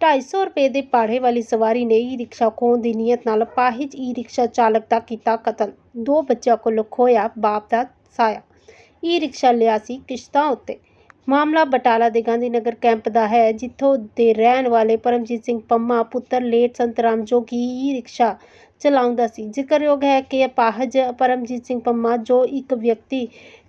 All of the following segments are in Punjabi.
250 ਰੁਪਏ ਦੇ ਪਾੜੇ ਵਾਲੀ ਸਵਾਰੀ ਨੇ ਈ ਰਿਕਸ਼ਾ ਖੋਹਣ ਦੀ ਨੀਅਤ ਨਾਲ ਅਪਾਹਿਜ ਈ ਰਿਕਸ਼ਾ ਚਾਲਕ ਦਾ ਕੀਤਾ ਕਤਲ। ਦੋ ਬੱਚਿਆਂ ਕੋਲੋਂ ਖੋਇਆ ਬਾਪ ਦਾ ਸਾਇਆ। ਈ ਰਿਕਸ਼ਾ ਲਿਆ ਸੀ ਕਿਸ਼ਤਾਂ ਉੱਤੇ। ਮਾਮਲਾ ਬਟਾਲਾ ਦੇ ਗਾਂਧੀ ਨਗਰ ਕੈਂਪ ਦਾ ਹੈ, ਜਿੱਥੋਂ ਦੇ ਰਹਿਣ ਵਾਲੇ ਪਰਮਜੀਤ ਸਿੰਘ ਪੰਮਾ ਪੁੱਤਰ ਲੇਟ ਸੰਤਰਾਮ ਜੋ ਕਿ ਈ ਰਿਕਸ਼ਾ ਚਲਾਉਂਦਾ ਸੀ। ਜ਼ਿਕਰਯੋਗ ਹੈ ਕਿ ਅਪਾਹਜ ਪਰਮਜੀਤ ਸਿੰਘ ਪੰਮਾ, ਜੋ ਇੱਕ ਵਿਅਕਤੀ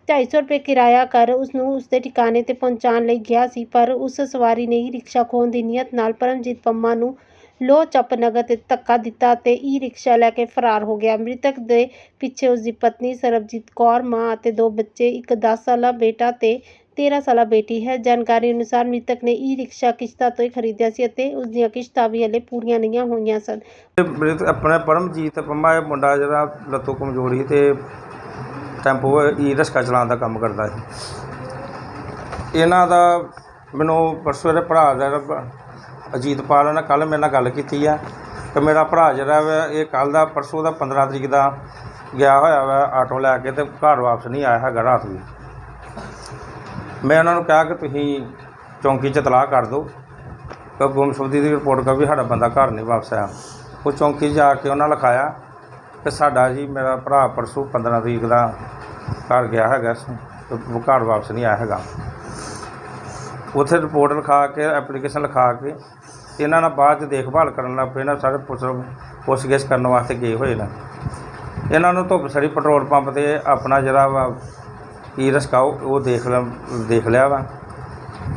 250 ਰੁਪਏ ਕਿਰਾਇਆ ਕਰ ਉਸ ਨੂੰ ਉਸਦੇ ਠਿਕਾਣੇ ਤੇ ਪਹੁੰਚਾਉਣ ਲਈ ਗਿਆ ਸੀ, ਪਰ ਉਸ ਸਵਾਰੀ ਨੇ ਹੀ ਰਿਕਸ਼ਾ ਖੋਹਣ ਦੀ ਨੀਅਤ ਨਾਲ ਪਰਮਜੀਤ ਪੰਮਾ ਨੂੰ ਲੋ ਚੱਪ ਨਗਰ ਤੇ ਧੱਕਾ ਦਿੱਤਾ ਤੇ ਈ ਰਿਕਸ਼ਾ ਲੈ ਕੇ ਫਰਾਰ ਹੋ ਗਿਆ। ਮ੍ਰਿਤਕ ਦੇ ਪਿੱਛੇ ਉਸ ਦੀ ਪਤਨੀ ਸਰਬਜੀਤ ਕੌਰ, ਮਾਂ ਅਤੇ ਦੋ ਬੱਚੇ, ਇੱਕ 10 ਸਾਲਾ ਬੇਟਾ ਤੇ 13 ਸਾਲਾ ਬੇਟੀ ਹੈ। ਜਾਣਕਾਰੀ ਅਨੁਸਾਰ ਮ੍ਰਿਤਕ ਨੇ ਈ ਰਿਕਸ਼ਾ ਕਿਸ਼ਤਾਂ ਤੋਂ ਹੀ ਖਰੀਦਿਆ ਸੀ ਅਤੇ ਉਸ ਦੀਆਂ ਕਿਸ਼ਤਾਂ ਵੀ ਹਲੇ ਪੂਰੀਆਂ ਨਹੀਂ ਹੋਈਆਂ ਸਨ। ਤੇ ਮੇਰੇ ਤੇ ਆਪਣੇ ਪਰਮਜੀਤ ਪੰਮਾ, ਇਹ ਮੁੰਡਾ ਜਿਹੜਾ ਲੱਤੋਂ ਕਮਜ਼ੋਰ ਤੇ ਟੈਂਪੂ ਈ ਰਿਕਸ਼ਾ ਚਲਾਉਣ ਦਾ ਕੰਮ ਕਰਦਾ ਸੀ। ਇਹਨਾਂ ਦਾ ਮੈਨੂੰ ਪਰਸੋਂ ਦੇ ਭਰਾ ਦਾ ਅਜੀਤਪਾਲ ਨੇ ਕੱਲ੍ਹ ਮੇਰੇ ਨਾਲ ਗੱਲ ਕੀਤੀ ਆ ਕਿ ਮੇਰਾ ਭਰਾ ਜਿਹੜਾ ਵਾ ਇਹ ਕੱਲ੍ਹ ਦਾ ਪਰਸੋਂ ਦਾ 15 ਤਰੀਕ ਦਾ ਗਿਆ ਹੋਇਆ ਵਾ ਆਟੋ ਲੈ ਕੇ ਤੇ ਘਰ ਵਾਪਸ ਨਹੀਂ ਆਇਆ ਹੈਗਾ ਰਾਤ ਵੀ ਮੈਂ ਉਹਨਾਂ ਨੂੰ ਕਿਹਾ ਕਿ ਤੁਸੀਂ ਚੌਂਕੀ 'ਚ ਤਲਾਹ ਕਰ ਦਿਓ ਕਿ ਗੁੰਮਸ਼ੁਦਗੀ ਦੀ ਰਿਪੋਰਟ ਕਰ ਵੀ ਸਾਡਾ ਬੰਦਾ ਘਰ ਨਹੀਂ ਵਾਪਸ ਆਇਆ। ਉਹ ਚੌਂਕੀ 'ਚ ਜਾ ਕੇ ਉਹਨਾਂ ਲਿਖਾਇਆ ਕਿ ਸਾਡਾ ਜੀ, ਮੇਰਾ ਭਰਾ ਪਰਸੋਂ 15 ਤਰੀਕ ਦਾ ਘਰ ਗਿਆ ਹੈਗਾ ਉਹ ਘਰ ਵਾਪਸ ਨਹੀਂ ਆਇਆ ਹੈਗਾ। ਉੱਥੇ ਰਿਪੋਰਟ ਲਿਖਾ ਕੇ ਐਪਲੀਕੇਸ਼ਨ ਲਿਖਾ ਕੇ, ਇਹਨਾਂ ਨਾਲ ਬਾਅਦ 'ਚ ਦੇਖਭਾਲ ਕਰਨ ਲੱਗ ਪਏ ਨਾ, ਸਾਰੇ ਪੁੱਛ ਪੁੱਛਗਿੱਛ ਕਰਨ ਵਾਸਤੇ ਗਏ ਹੋਏ ਨੇ। ਇਹਨਾਂ ਨੂੰ ਧੁੱਪ ਸੜੀ, ਪੈਟਰੋਲ ਪੰਪ ਤੇ ਆਪਣਾ ਜਿਹੜਾ ਵਾ ਈ ਰਿਕਸ਼ਾ ਉਹ ਦੇਖ ਲਿਆ ਦੇਖ ਲਿਆ ਵਾ।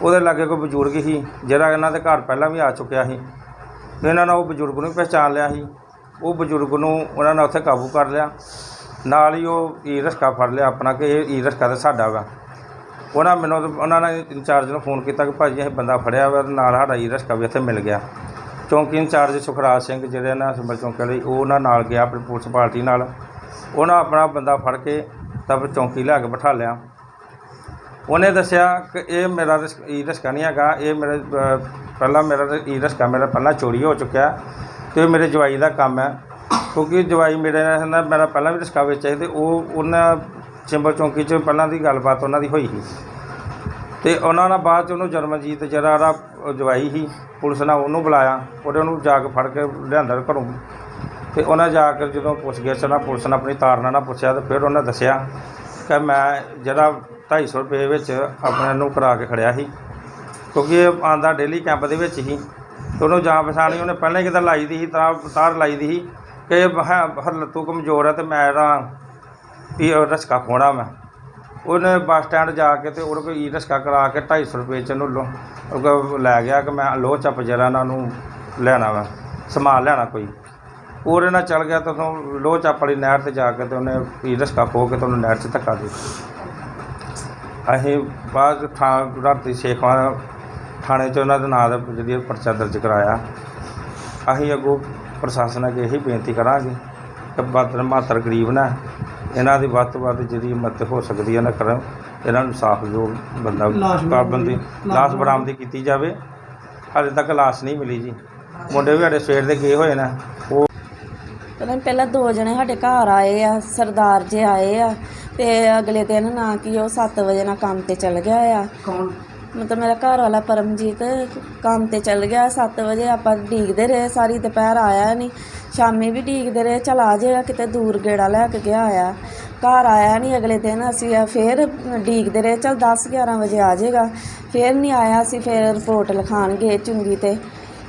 ਉਹਦੇ ਲਾਗੇ ਕੋਈ ਬਜ਼ੁਰਗ ਸੀ, ਜਿਹੜਾ ਇਹਨਾਂ ਦੇ ਘਰ ਪਹਿਲਾਂ ਵੀ ਆ ਚੁੱਕਿਆ ਸੀ। ਇਹਨਾਂ ਨੇ ਉਹ ਬਜ਼ੁਰਗ ਨੂੰ ਵੀ ਪਹਿਚਾਣ ਲਿਆ ਸੀ। ਉਹ ਬਜ਼ੁਰਗ ਨੂੰ ਉਹਨਾਂ ਨੇ ਉੱਥੇ ਕਾਬੂ ਕਰ ਲਿਆ। ਨਾਲ ਹੀ ਉਹ ਈ ਰਸਕਾ ਫੜ ਲਿਆ ਆਪਣਾ ਕਿ ਇਹ ਈ ਰਸਕਾ ਤਾਂ ਸਾਡਾ ਵਾ। ਉਹਨਾਂ ਮੈਨੂੰ ਉਹਨਾਂ ਨੇ ਇੰਚਾਰਜ ਨੂੰ ਫੋਨ ਕੀਤਾ ਕਿ ਭਾਜੀ ਇਹ ਬੰਦਾ ਫੜਿਆ ਵਾ ਤੇ ਨਾਲ ਸਾਡਾ ਈ ਰਸਕਾ ਵੀ ਇੱਥੇ ਮਿਲ ਗਿਆ। ਚੌਂਕੀ ਇੰਚਾਰਜ ਸੁਖਰਾਜ ਸਿੰਘ ਜਿਹੜੇ ਨਾ ਸਿਮਰ ਚੌਂਕੀ ਵਾਲੇ, ਉਹ ਉਹਨਾਂ ਨਾਲ ਗਿਆ ਆਪਣੀ ਪੁਲਿਸ ਪਾਰਟੀ ਨਾਲ। ਉਹਨਾਂ ਆਪਣਾ ਬੰਦਾ ਫੜ ਕੇ ਤਾਂ ਚੌਂਕੀ ਲਿਆ ਕੇ ਬਿਠਾ ਲਿਆ। ਉਹਨੇ ਦੱਸਿਆ ਕਿ ਇਹ ਮੇਰਾ ਰਿਸ- ਈ ਰਸਕਾ ਨਹੀਂ ਹੈਗਾ, ਇਹ ਮੇਰੇ ਪਹਿਲਾਂ ਮੇਰਾ ਈ ਰਸਕਾ ਮੇਰਾ ਪਹਿਲਾਂ ਚੋਰੀ ਹੋ ਚੁੱਕਿਆ। ਅਤੇ ਇਹ ਮੇਰੇ ਜਵਾਈ ਦਾ ਕੰਮ ਹੈ, ਕਿਉਂਕਿ ਜਵਾਈ ਮੇਰੇ ਨਾਲ ਨਾ ਮੇਰਾ ਪਹਿਲਾਂ ਵੀ ਰਿਕਸ਼ਾ ਵੇਚਿਆ ਸੀ ਅਤੇ ਉਹ ਉਹਨਾਂ ਚਿੰਬਲ ਚੌਂਕੀ 'ਚ ਪਹਿਲਾਂ ਦੀ ਗੱਲਬਾਤ ਉਹਨਾਂ ਦੀ ਹੋਈ ਸੀ। ਅਤੇ ਉਹਨਾਂ ਨਾਲ ਬਾਅਦ 'ਚ ਉਹਨੂੰ ਜਰਮਨਜੀਤ ਜਿਹੜਾ ਉਹਦਾ ਜਵਾਈ ਸੀ, ਪੁਲਿਸ ਨੇ ਉਹਨੂੰ ਬੁਲਾਇਆ, ਉਹਦੇ ਉਹਨੂੰ ਜਾ ਕੇ ਫੜ ਕੇ ਲਿਆਂਦਾ ਘਰੋਂ। ਅਤੇ ਉਹਨਾਂ ਜਾ ਕੇ ਜਦੋਂ ਪੁੱਛ ਗਿਆ ਨਾ ਪੁਲਿਸ ਨੇ ਆਪਣੀ ਤਾਰਨਾ ਨਾਲ ਪੁੱਛਿਆ ਤਾਂ ਫਿਰ ਉਹਨੇ ਦੱਸਿਆ ਕਿ ਮੈਂ ਜਿਹੜਾ 250 ਰੁਪਏ ਵਿੱਚ ਆਪਣੇ ਨੂੰ ਕਰਾ ਕੇ ਖੜਿਆ ਸੀ, ਕਿਉਂਕਿ ਇਹ ਆਂਦਾ ਡੇਲੀ ਕੈਂਪ ਦੇ ਵਿੱਚ ਹੀ। ਤੇ ਉਹਨੂੰ ਜਾਂ ਪਛਾਣੀ ਉਹਨੇ ਪਹਿਲਾਂ ਹੀ ਕਿਤੇ ਲਾਈ ਦੀ ਸੀ ਤਾਂ ਤਾਰ ਲਾਈ ਦੀ ਸੀ ਕਿ ਹਰ ਲੱਤੂ ਕਮਜ਼ੋਰ ਹੈ ਤੇ ਮੈਂ ਜਿਹੜਾ ਇਹ ਰਸਕਾ ਖੋਣਾ ਮੈਂ। ਉਹਨੇ ਬੱਸ ਸਟੈਂਡ ਜਾ ਕੇ ਤੇ ਉਹਦੇ ਕੋਲ ਈ ਰਿਕਸ਼ਾ ਕਰਾ ਕੇ 250 ਰੁਪਏ ਚ ਉਹਨੂੰ ਲੈ ਗਿਆ ਕਿ ਮੈਂ ਲੋਹ ਚੱਪ ਜਰਾ ਇਹਨਾਂ ਨੂੰ ਲੈਣਾ ਵਾ, ਸਮਾਨ ਲੈਣਾ ਕੋਈ। ਉਹਦੇ ਨਾਲ ਚੱਲ ਗਿਆ ਤਾਂ ਉਥੋਂ ਲੋਹ ਚੱਪ ਵਾਲੀ ਨਹਿਰ ਤੇ ਜਾ ਕੇ ਤੇ ਉਹਨੇ ਈ ਰਿਕਸ਼ਾ ਖੋ ਕੇ ਤੁਹਾਨੂੰ ਨਹਿਰ 'ਚ ਧੱਕਾ ਦੇ ਅਸੀਂ ਬਾਅਦ ਥਾਂ ਰਾਤੀ ਸ਼ੇਖਵਾਂ ਥਾਣੇ 'ਚ ਉਹਨਾਂ ਦੇ ਨਾਂ ਦਾ ਜਿਹੜੀ ਪਰਚਾ ਦਰਜ ਕਰਾਇਆ। ਅਸੀਂ ਅੱਗੋਂ ਪ੍ਰਸ਼ਾਸਨ ਅੱਗੇ ਇਹੀ ਬੇਨਤੀ ਕਰਾਂਗੇ ਕਿ ਬਾਦਰ ਮਾਤਰ ਗਰੀਬ ਨਾ ਇਹਨਾਂ ਦੀ ਵੱਧ ਤੋਂ ਵੱਧ ਜਿਹੜੀ ਮਦਦ ਹੋ ਸਕਦੀ ਹੈ ਨਾ ਕਰਨ। ਇਹਨਾਂ ਨੂੰ ਸਾਫ਼ ਜੋ ਬੰਦਾ ਲਾਸ਼ ਬਰਾਮਦ- ਪਾਬੰਦੀ ਲਾਸ਼ ਬਰਾਮਦੀ ਕੀਤੀ ਜਾਵੇ। ਹਾਲੇ ਤੱਕ ਲਾਸ਼ ਨਹੀਂ ਮਿਲੀ ਜੀ। ਮੁੰਡੇ ਵੀ ਸਾਡੇ ਸਵੇਰ ਦੇ ਗਏ ਹੋਏ ਨੇ। ਉਹ ਪਹਿਲਾਂ ਪਹਿਲਾਂ ਦੋ ਜਣੇ ਸਾਡੇ ਘਰ ਆਏ ਆ ਸਰਦਾਰ ਜੇ ਆਏ ਆ ਤੇ ਅਗਲੇ ਦਿਨ ਨਾ ਕਿ ਉਹ 7 ਵਜੇ ਨਾਲ ਕੰਮ ਤੇ ਚਲ ਗਿਆ ਆ। ਕੌਣ? ਮਤਲਬ ਮੇਰਾ ਘਰ ਵਾਲਾ ਪਰਮਜੀਤ ਕੰਮ ਤੇ ਚਲ ਗਿਆ, ਸੱਤ ਵਜੇ ਆਪਾਂ ਉਡੀਕਦੇ ਰਹੇ, ਸਾਰੀ ਦੁਪਹਿਰ ਆਇਆ ਨਹੀਂ ਸ਼ਾਮੀ ਵੀ ਉਡੀਕਦੇ ਰਹੇ, ਚੱਲ ਆ ਜਾਏਗਾ ਕਿਤੇ ਦੂਰ ਗੇੜਾ ਲੈ ਕੇ ਗਿਆ ਆ ਘਰ ਆਇਆ ਨਹੀਂ ਅਗਲੇ ਦਿਨ, ਅਸੀਂ ਫਿਰ ਉਡੀਕਦੇ ਰਹੇ, ਚਲ 10 11 ਵਜੇ ਆ ਜਾਏਗਾ। ਫਿਰ ਨਹੀਂ ਆਇਆ, ਅਸੀਂ ਫਿਰ ਰਿਪੋਰਟ ਲਿਖਾਣ ਗਏ ਚੁੰਗੀ ਤੇ।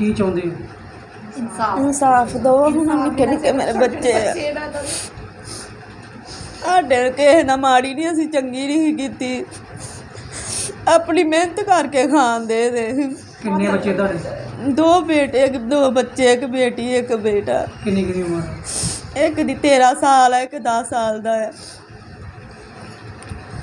ਕੀ ਚਾਹੁੰਦੇ ਹੋ? ਇਨਸਾਫ। ਦੋ ਹੁਣ ਨਿੱਕੇ ਨਿੱਕੇ ਮੇਰੇ ਬੱਚੇ ਆ। ਸਾਡੇ ਕਿਸੇ ਨਾਲ ਮਾੜੀ ਨਹੀਂ ਅਸੀਂ ਚੰਗੀ ਨਹੀਂ ਕੀਤੀ। ਆਪਣੀ ਮਿਹਨਤ ਕਰਕੇ ਖਾਂਦੇ ਦੇ ਕਿੰਨੇ ਬੱਚੇ ਤੁਹਾਡੇ? ਦੋ ਬੇਟੇ ਇੱਕ ਦੋ ਬੱਚੇ ਇੱਕ ਬੇਟੀ ਇੱਕ ਬੇਟਾ। ਕਿੰਨੀ ਕਿੰਨੀ ਉਮਰ? ਇੱਕ ਦੀ 13 ਸਾਲ ਹੈ ਇੱਕ 10 ਸਾਲ ਦਾ ਹੈ